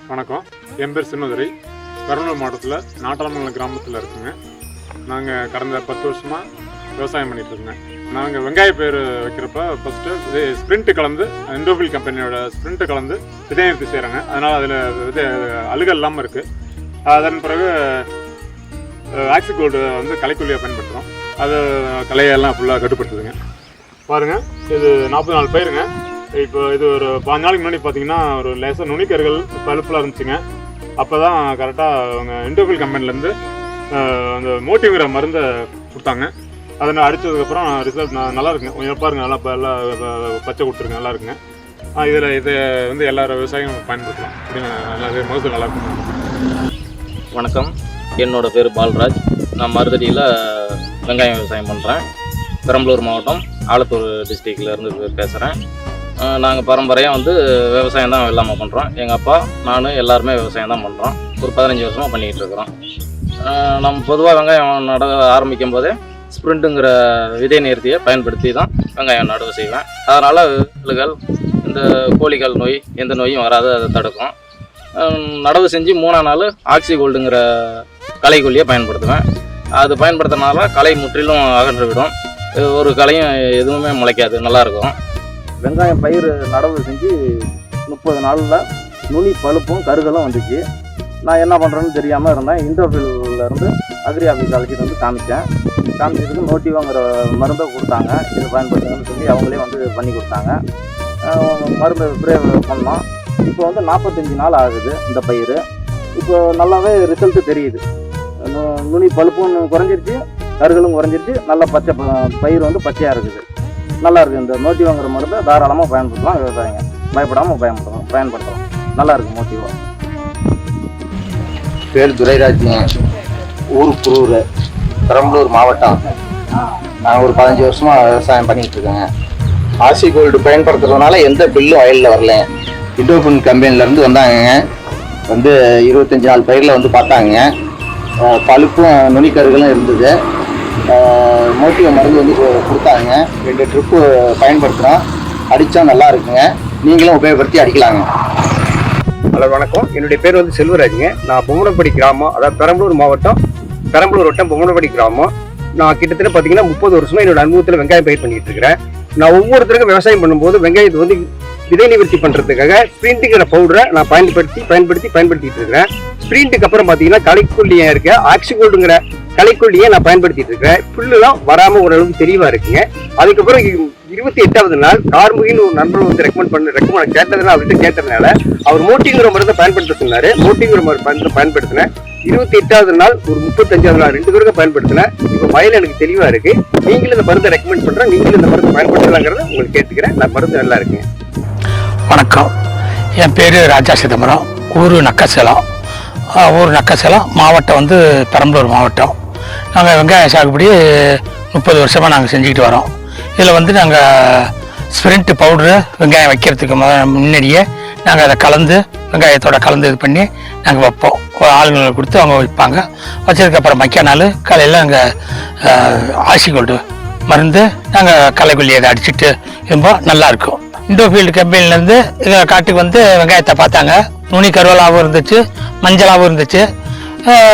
வணக்கம். என் பேர் சின்னதுரை. பெரம்பலூர் மாவட்டத்தில் நாட்டாளமங்கலம் கிராமத்தில் இருக்குங்க. நாங்கள் கடந்த பத்து வருஷமாக விவசாயம் பண்ணிட்டு இருக்கோங்க. நாங்கள் வெங்காய பயிர் வைக்கிறப்ப ஃபஸ்ட்டு இது ஸ்ப்ரிண்ட்டு கலந்து இண்டோஃபில் கம்பெனியோட ஸ்ப்ரிண்ட்டு கலந்து விதை செய்கிறாங்க அதனால் அதில் இது அழுகல் இல்லாமல் இருக்குது அதன் பிறகு ஆக்சிகோல்டு வந்து கலைக்குள்ளியாக பயன்படுத்துகிறோம் அது கலையெல்லாம் ஃபுல்லாக கட்டுப்படுத்துதுங்க. பாருங்கள் இது நாற்பது நாலு பயிருங்க. இப்போ இது ஒரு பாஞ்சு நாளைக்கு முன்னாடி பார்த்தீங்கன்னா ஒரு லேசாக நுனிக்கர்கள் பழுப்புலாம் இருந்துச்சுங்க. அப்போ தான் கரெக்டாக அவங்க இண்டோபில் கம்பெனிலேருந்து அந்த மோட்டிவ்ங்கிற மருந்தை கொடுத்தாங்க. அதை நான் அடித்ததுக்கப்புறம் ரிசல்ட் நான் நல்லா இருக்குங்க கொஞ்சம் பாருங்க நல்லா இப்போ எல்லாம் பச்சை கொடுத்துருங்க நல்லா இருக்குங்க இதில் இதை வந்து எல்லா விவசாயியும் பயன்படுத்தலாம். அப்படிங்க நல்லா மகசூல் நல்லா இருக்கும். வணக்கம். என்னோடய பேர் பால்ராஜ். நான் மருதடியில் வெங்காயம் விவசாயம் பண்ணுறேன் பெரம்பலூர் மாவட்டம் ஆலத்தூர் டிஸ்ட்ரிக்டில் இருந்து பேசுகிறேன் நாங்கள் பரம்பரையாக வந்து விவசாயம் தான் இல்லாமல் பண்ணுறோம் எங்கள் அப்பா நான் எல்லாருமே விவசாயம் தான் பண்ணுறோம் ஒரு பதினஞ்சு வருஷமாக பண்ணிக்கிட்டு இருக்கிறோம். நம்ம பொதுவாக வெங்காயம் நட ஆரம்பிக்கும் போதே ஸ்ப்ரிண்ட்டுங்கிற விதை நேர்த்தியை பயன்படுத்தி தான் வெங்காயம் நடவு செய்வேன். அதனால் விழுகள் இந்த கோழிகள் நோய் எந்த நோயும் வராது அதை தடுக்கும். நடவு செஞ்சு மூணாம் நாள் ஆக்சி கோல்டுங்கிற களைக்கொல்லியை பயன்படுத்துவேன். அது பயன்படுத்துறதுனால களை முற்றிலும் அகன்று விடும். ஒரு களையும் எதுவுமே முளைக்காது நல்லாயிருக்கும் வெங்காயம் பயிர் நடவு செஞ்சு முப்பது நாளில் நுனி பழுப்பும் கருகளும் வந்துச்சு. நான் என்ன பண்ணுறேன்னு தெரியாமல் இருந்தேன். இன்டர்வியூல அக்ரி ஆஃபீஸ் அழைச்சிட்டு வந்து காமிச்சேன். காமிச்சதுக்கு மோட்டிவோங்கிற மருந்தை கொடுத்தாங்க. இது பயன்படுத்துங்கன்னு சொல்லி அவங்களே வந்து பண்ணி கொடுத்தாங்க. மருந்து ஸ்ப்ரே பண்ணோம். இப்போ வந்து நாற்பத்தஞ்சு நாள் ஆகுது இந்த பயிர் இப்போ நல்லாவே ரிசல்ட்டு தெரியுது. நுனி பழுப்பும் குறைஞ்சிருச்சு கருகளும் குறைஞ்சிருச்சு. நல்லா பச்சை பயிர் வந்து பச்சையாக இருக்குது. நல்லா இருக்குது இந்த மோட்டிவோங்கிற மருந்தை தாராளமாக பயன்படுத்தலாம். விவசாயிங்க பயப்படாமல் பயன்படுத்தலாம். பயன்படுத்தலாம். நல்லா இருக்கு மோட்டிவோ பேர் துரைராஜ்ங்க. ஊர் குரூர் பெரம்பலூர் மாவட்டம். நான் ஒரு பதினஞ்சு வருஷமாக விவசாயம் பண்ணிகிட்ருக்கேங்க இருக்கேங்க. ஆசி கோல்டு பயன்படுத்துறதுனால எந்த பில்லும் வயலில் வரல. இண்டோபின் கம்பெனிலேருந்து வந்தாங்கங்க. வந்து இருபத்தஞ்சி நாள் பயிரில் வந்து பார்த்தாங்க. பழுப்பும் நுனிக்கருகளும் இருந்தது. மோட்டிவ் மருந்து வந்து கொடுத்தாங்க. ரெண்டு ட்ரிப்பு பயன்படுத்துகிறோம் அடித்தா நல்லா இருக்குங்க. நீங்களும் உபயோகப்படுத்தி அடிக்கலாங்க. ஹலோ வணக்கம். என்னுடைய பேர் வந்து செல்வராஜுங்க. நான் பொம்மனப்படி கிராமம் அதாவது பெரம்பலூர் மாவட்டம் பெரம்பலூர் வட்டம் பொம்மனப்படி கிராமம். நான் கிட்டத்தட்ட பார்த்தீங்கன்னா முப்பது வருஷமாக என்னோட அனுபவத்தில் வெங்காயம் பயிர் பண்ணிட்டு இருக்கிறேன். நான் ஒவ்வொருத்தருக்கும் விவசாயம் பண்ணும்போது வெங்காயத்தை வந்து விதை நிவர்த்தி பண்ணுறதுக்காக ஸ்ப்ரிண்ட்டுங்கிற பவுடரை நான் பயன்படுத்தி பயன்படுத்தி பயன்படுத்திட்டு இருக்கிறேன். ஸ்ப்ரிண்ட்டுக்கு அப்புறம் பார்த்தீங்கன்னா கலைக்குள்ளியாக இருக்க? ஆக்சிகோல்டுங்கிற களைக்கொல்லியை நான் பயன்படுத்திட்டு இருக்கிறேன்? புல்லுலாம் வராமல் ஓரளவுக்கு தெளிவாக இருக்குங்க. அதுக்கப்புறம் இ- இருபத்தி எட்டாவது நாள் கார்முகின்னு ஒரு நண்பர் வந்து ரெக்கமெண்ட் பண்ண ரெக்கமெண்ட் கேட்டதுனால அவர்கிட்ட கேட்டதுனால அவர் மோட்டிங்கிற மருந்தை பயன்படுத்த சொன்னாரு. மோட்டிங்கிற மருந்து மருந்து பயன்படுத்தினேன். இருபத்தி எட்டாவது நாள் ஒரு முப்பத்தஞ்சாவது நாள் ரெண்டு பேருக்கும் பயன்படுத்தினேன். இப்போ வயல் எனக்கு தெளிவா இருக்கு. நீங்களும் இந்த மருந்தை ரெக்கமெண்ட் பண்றேன். நீங்களும் இந்த மருந்து பயன்படுத்தலாங்கிறத உங்களுக்கு கேட்டுக்கிறேன். நான் மருந்து நல்லா இருக்குங்க. வணக்கம். என் பேர் ராஜா சிதம்பரம். ஊர் நக்கசேலம் ஊர் நக்கசேலம் மாவட்டம் வந்து பெரம்பலூர் மாவட்டம். நாங்கள் வெங்காய சாகுபடி முப்பது வருஷமாக நாங்கள் செஞ்சுக்கிட்டு வரோம். இதில் வந்து நாங்கள் ஸ்பிரிண்ட் பவுடரு வெங்காயம் வைக்கிறதுக்கு முன்னாடியே நாங்கள் அதை கலந்து வெங்காயத்தோட கலந்து இது பண்ணி நாங்கள் வைப்போம். ஒரு ஆளுங்களை கொடுத்து அவங்க வைப்பாங்க. வச்சதுக்கப்புறம் மக்கிய நாள் காலையில் நாங்கள் ஆசி கோல்டு மருந்து நாங்கள் களைக்கொல்லி அதை அடிச்சுட்டு இருப்போம் நல்லாயிருக்கும் இண்டோஃபீல்டு கம்பெனிலேருந்து காட்டுக்கு வந்து வெங்காயத்தை பார்த்தாங்க. நுனி கருவலாகவும் இருந்துச்சு மஞ்சளாகவும் இருந்துச்சு.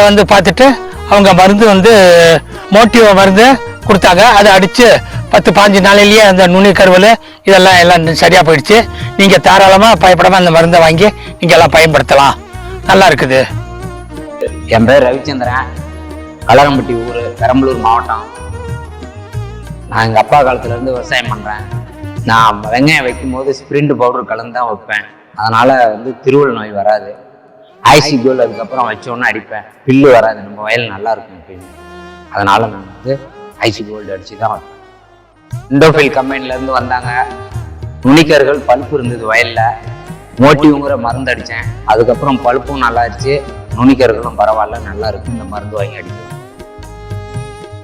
வந்து பார்த்துட்டு அவங்க மருந்து வந்து மோட்டிவ் மருந்து கொடுத்தாங்க. அதை அடித்து பத்து பாஞ்சு நாளிலேயே அந்த நுனி கருவல் இதெல்லாம் எல்லாம் சரியாக போயிடுச்சு. நீங்கள் தாராளமாக பயப்படாமல் அந்த மருந்தை வாங்கி நீங்கள் எல்லாம் பயன்படுத்தலாம். நல்லா இருக்குது. என் பேர் ரவிச்சந்திரன். கலரம்பட்டி ஊர் பெரம்பலூர் மாவட்டம். நான் எங்கள் அப்பா காலத்துலேருந்து விவசாயம் பண்ணுறேன் நான் வெங்காயம் வைக்கும்போது ஸ்ப்ரிண்ட் பவுடர் கலந்து தான் வைப்பேன். அதனால் வந்து திருவள் நோய் வராது. ஐசி கோல் அதுக்கப்புறம் வச்ச அடிப்பேன். பில்லு வராது நம்ம வயல் நல்லா இருக்கும் எப்பயுமே அதனால் நான் வந்து ஐசி கோல்டு அடித்து தான் வைப்பேன் இண்டோஃபில் கம்பெனிலேருந்து வந்தாங்க. நுனிக்கர்கள் பல்ப்பு இருந்தது வயலில். மோட்டிவுங்கிற மருந்து அடித்தேன் அதுக்கப்புறம் பழுப்பும் நல்லா இருந்துச்சு. நுனிக்கர்களும் பரவாயில்ல நல்லா இருக்கு இந்த மருந்து வாங்கி அடிக்கலாம்